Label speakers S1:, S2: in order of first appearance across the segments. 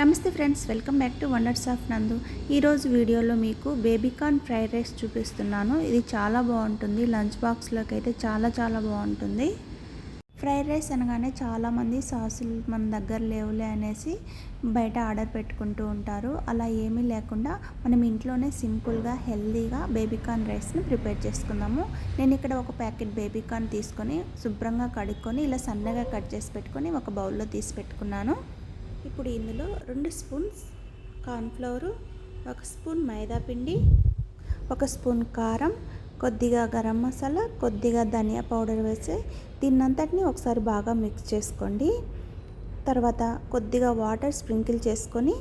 S1: నమస్తే friends welcome back to wonders of Nandu ఈరోజు వీడియోలో మీకు బేబీకార్న్ ఫ్రైడ్ రైస్ చూపిస్తున్నాను. ఇది చాలా బాగుంటుంది. లంచ్ బాక్స్లోకి అయితే చాలా చాలా బాగుంటుంది. ఫ్రైడ్ రైస్ అనగానే చాలామంది సాసులు మన దగ్గర లేవులే అనేసి బయట ఆర్డర్ పెట్టుకుంటూ ఉంటారు. అలా ఏమీ లేకుండా మనం ఇంట్లోనే సింపుల్గా హెల్తీగా బేబీకార్న్ రైస్ని ప్రిపేర్ చేసుకుందాము. నేను ఇక్కడ ఒక ప్యాకెట్ బేబీకార్న్ తీసుకొని శుభ్రంగా కడుక్కొని ఇలా సన్నగా కట్ చేసి పెట్టుకొని ఒక బౌల్లో తీసి పెట్టుకున్నాను. ఇప్పుడు ఇందులో రెండు స్పూన్స్ కార్న్ఫ్లవరు ఒక స్పూన్ మైదా పిండి ఒక స్పూన్ కారం కొద్దిగా గరం మసాలా కొద్దిగా ధనియా పౌడర్ వేసి దీన్నంతటిని ఒకసారి బాగా మిక్స్ చేసుకోండి. తర్వాత కొద్దిగా వాటర్ స్ప్రింకిల్ చేసుకొని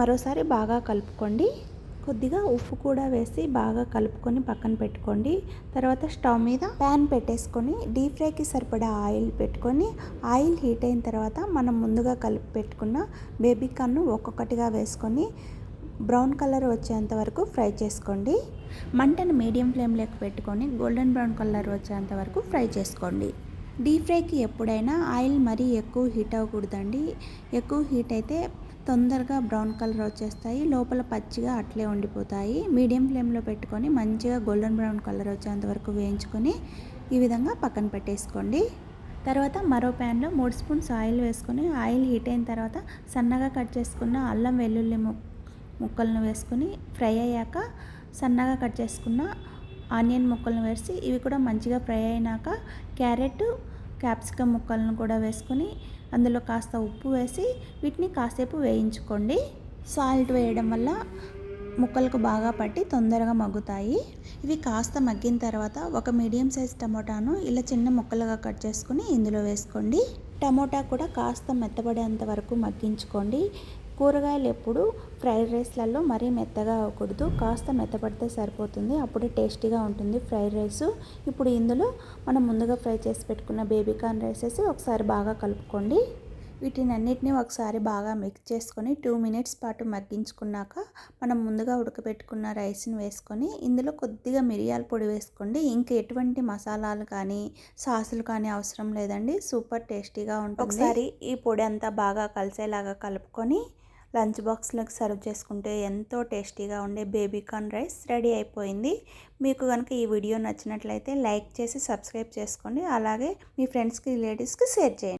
S1: మరోసారి బాగా కలుపుకోండి. కొద్దిగా ఉప్పు కూడా వేసి బాగా కలుపుకొని పక్కన పెట్టుకోండి. తర్వాత స్టవ్ మీద ప్యాన్ పెట్టేసుకొని డీప్ ఫ్రైకి సరిపడా ఆయిల్ పెట్టుకొని ఆయిల్ హీట్ అయిన తర్వాత మనం ముందుగా కలిపి పెట్టుకున్న బేబీ కార్న్ను ఒక్కొక్కటిగా వేసుకొని బ్రౌన్ కలర్ వచ్చేంత వరకు ఫ్రై చేసుకోండి. మంటను మీడియం ఫ్లేమ్లోకి పెట్టుకొని గోల్డెన్ బ్రౌన్ కలర్ వచ్చేంత వరకు ఫ్రై చేసుకోండి. డీప్ ఫ్రైకి ఎప్పుడైనా ఆయిల్ మరీ ఎక్కువ హీట్ అవ్వకూడదండి. ఎక్కువ హీట్ అయితే తొందరగా బ్రౌన్ కలర్ వచ్చేస్తాయి. లోపల పచ్చిగా అట్లే ఉండిపోతాయి. మీడియం ఫ్లేమ్లో పెట్టుకొని మంచిగా గోల్డెన్ బ్రౌన్ కలర్ వచ్చేంత వరకు వేయించుకొని ఈ విధంగా పక్కన పెట్టేసుకోండి. తర్వాత మరో ప్యాన్లో మూడు స్పూన్స్ ఆయిల్ వేసుకొని ఆయిల్ హీట్ అయిన తర్వాత సన్నగా కట్ చేసుకున్న అల్లం వెల్లుల్లి ముక్కలను వేసుకొని ఫ్రై అయ్యాక సన్నగా కట్ చేసుకున్న ఆనియన్ ముక్కలను వేసి ఇవి కూడా మంచిగా ఫ్రై అయినాక క్యారెట్ క్యాప్సికమ్ ముక్కలను కూడా వేసుకొని అందులో కాస్త ఉప్పు వేసి వీటిని కాసేపు వేయించుకోండి. సాల్ట్ వేయడం వల్ల ముక్కలకు బాగా పట్టి తొందరగా మగ్గుతాయి. ఇవి కాస్త మగ్గిన తర్వాత ఒక మీడియం సైజ్ టమోటాను ఇలా చిన్న ముక్కలుగా కట్ చేసుకుని ఇందులో వేసుకోండి. టమోటా కూడా కాస్త మెత్తబడేంత వరకు మగ్గించుకోండి. కూరగాయలు ఎప్పుడు ఫ్రైడ్ రైస్లలో మరీ మెత్తగా అవ్వకూడదు. కాస్త మెత్తపడితే సరిపోతుంది. అప్పుడే టేస్టీగా ఉంటుంది ఫ్రైడ్ రైస్. ఇప్పుడు ఇందులో మనం ముందుగా ఫ్రై చేసి పెట్టుకున్న బేబీ కార్న్ రైసెస్ ఒకసారి బాగా కలుపుకోండి. వీటిని అన్నిటిని ఒకసారి బాగా మిక్స్ చేసుకొని టూ మినిట్స్ పాటు మగ్గించుకున్నాక మనం ముందుగా ఉడకబెట్టుకున్న రైస్ని వేసుకొని ఇందులో కొద్దిగా మిరియాల పొడి వేసుకోండి. ఇంకా ఎటువంటి మసాలాలు కానీ సాసులు కానీ అవసరం లేదండి. సూపర్ టేస్టీగా ఉంటుంది. ఒకసారి ఈ పొడి అంతా బాగా కలిసేలాగా కలుపుకొని లంచ్ బాక్స్లోకి సర్వ్ చేసుకుంటే ఎంతో టేస్టీగా ఉండే బేబీ కార్న్ రైస్ రెడీ అయిపోయింది. మీకు కనుక ఈ వీడియో నచ్చినట్లయితే లైక్ చేసి సబ్స్క్రైబ్ చేసుకోండి. అలాగే మీ ఫ్రెండ్స్కి రిలేటివ్స్కి షేర్ చేయండి.